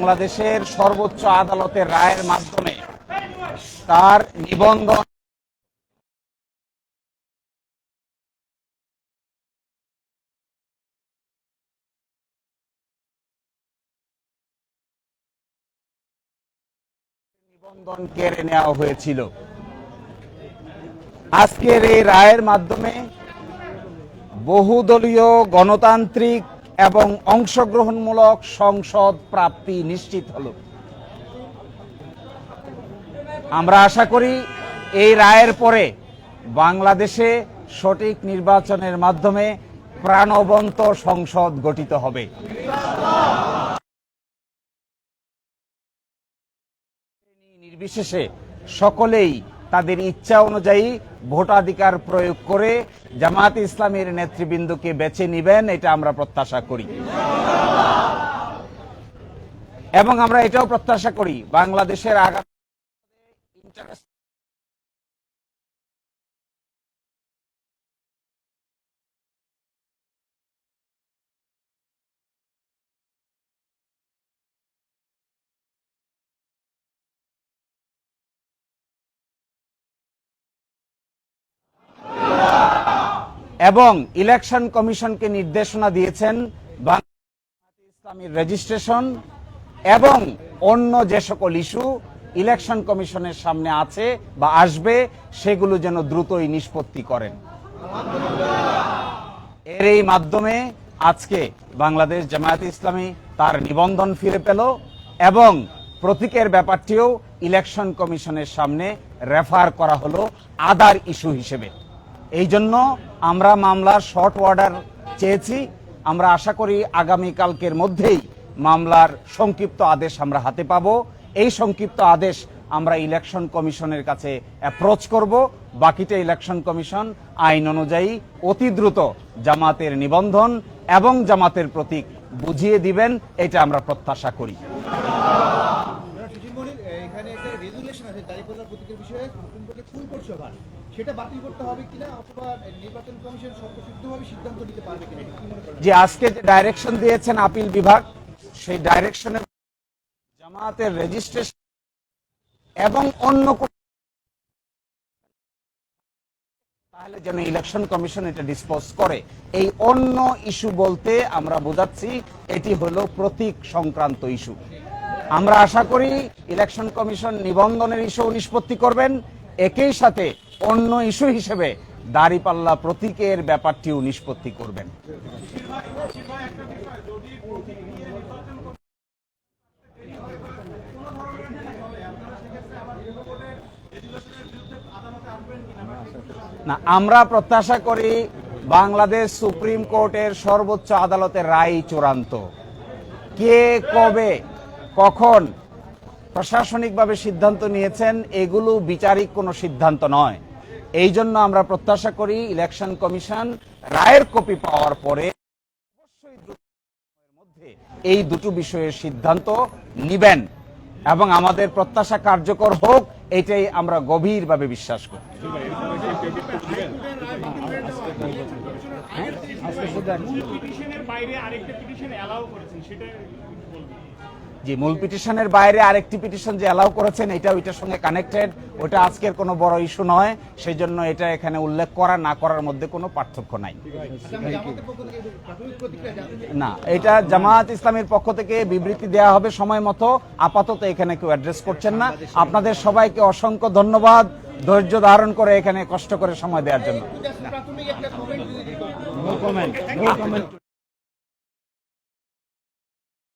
বাংলাদেশের সর্বোচ্চ আদালতের রায়ের মাধ্যমে তার নিবন্ধন নিবন্ধন কেড়ে নেওয়া হয়েছিল। আজকের এই রায়ের মাধ্যমে বহুদলীয় গণতান্ত্রিক এবং অংশগ্রহণমূলক সংসদ প্রাপ্তি নিশ্চিত হল। আমরা আশা করি এই রায়ের পরে বাংলাদেশে সঠিক নির্বাচনের মাধ্যমে প্রাণবন্ত সংসদ গঠিত হবে। নির্বিশেষে সকলেই তাদের ইচ্ছা অনুযায়ী ভোটাধিকার প্রয়োগ করে জামাত ইসলামের নেতৃবৃন্দকে বেছে নিবেন, এটা আমরা প্রত্যাশা করি। এবং আমরা এটাও প্রত্যাশা করি, বাংলাদেশের আগামী এবং ইলেকশন কমিশনকে নির্দেশনা দিয়েছেন ইসলামীর রেজিস্ট্রেশন এবং অন্য যে সকল ইস্যু ইলেকশন কমিশনের সামনে আছে বা আসবে, সেগুলো যেন দ্রুতই নিষ্পত্তি করেন। এর এই মাধ্যমে আজকে বাংলাদেশ জামায়াত ইসলামী তার নিবন্ধন ফিরে পেল এবং প্রতীকের ব্যাপারটিও ইলেকশন কমিশনের সামনে রেফার করা হলো আদার ইস্যু হিসেবে। এই জন্য আমরা মামলার শর্ট অর্ডার চেয়েছি। আমরা আশা করি আগামী কালকের মধ্যেই মামলার সংক্ষিপ্ত আদেশ আমরা হাতে পাব। এই সংক্ষিপ্ত আদেশ আমরা ইলেকশন কমিশনের কাছে অ্যাপ্রোচ করব। বাকিটা ইলেকশন কমিশন আইন অনুযায়ী অতি দ্রুত জামাতের নিবন্ধন এবং জামাতের প্রতীক বুঝিয়ে দিবেন, এটা আমরা প্রত্যাশা করি। আছে দাঁড়িপাল্লার প্রতীকের বিষয়ে সুপ্রিম কোর্টে ফুল সভা সেটা বাতিল করতে হবে কিনা অথবা নির্বাচন কমিশন সর্বসিদ্ধভাবে সিদ্ধান্ত নিতে পারবে কিনা যে আজকে যে ডাইরেকশন দিয়েছেন আপিল বিভাগ, সেই ডাইরেকশনের জামাতের রেজিস্ট্রেশন এবং অন্য তাহলে যেন ইলেকশন কমিশন এটা ডিসপোজ করে। এই অন্য ইস্যু বলতে আমরা বোঝাচ্ছি, এটি হলো প্রতীক সংক্রান্ত ইস্যু আমরা আশা করি ইলেকশন কমিশন নিবন্ধনের ইস্যু নিষ্পত্তি করবেন। একই সাথে অন্য ইস্যু হিসেবে দাড়িপাল্লা প্রতীকের ব্যাপারটিও নিষ্পত্তি করবেন। না, আমরা প্রত্যাশা করি বাংলাদেশ সুপ্রিম কোর্টের সর্বোচ্চ আদালতের রায় চূড়ান্ত। কে কবে কখন প্রশাসনিকভাবে সিদ্ধান্ত নিয়েছেন, এগুলো বিচারিক কোনো সিদ্ধান্ত নয়। এই জন্য আমরা প্রত্যাশা করি ইলেকশন কমিশন রায়ের কপি পাওয়ার পরে এই দুটো বিষয়ের সিদ্ধান্ত নিবেন এবং আমাদের প্রত্যাশা কার্যকর হোক, এটাই আমরা গভীরভাবে বিশ্বাস করি। যে মূল পিটিশনের বাইরে আরেকটি পিটিশন যে অ্যালাউ করেছেন, এটা ওইটার সঙ্গে কানেক্টেড। ওটা আজকের কোনো বড় ইস্যু নয় সেই জন্য এটা এখানে উল্লেখ করা, না করার মধ্যে কোনো পার্থক্য নাই। না, এটা জামায়াত ইসলামের পক্ষ থেকে বিবৃতি দেওয়া হবে সময় মতো। আপাতত এখানে কেউ অ্যাড্রেস করছেন না। আপনাদের সবাইকে অসংখ্য ধন্যবাদ। ধৈর্য ধারণ করে এখানে কষ্ট করে সময় দেওয়ার জন্য।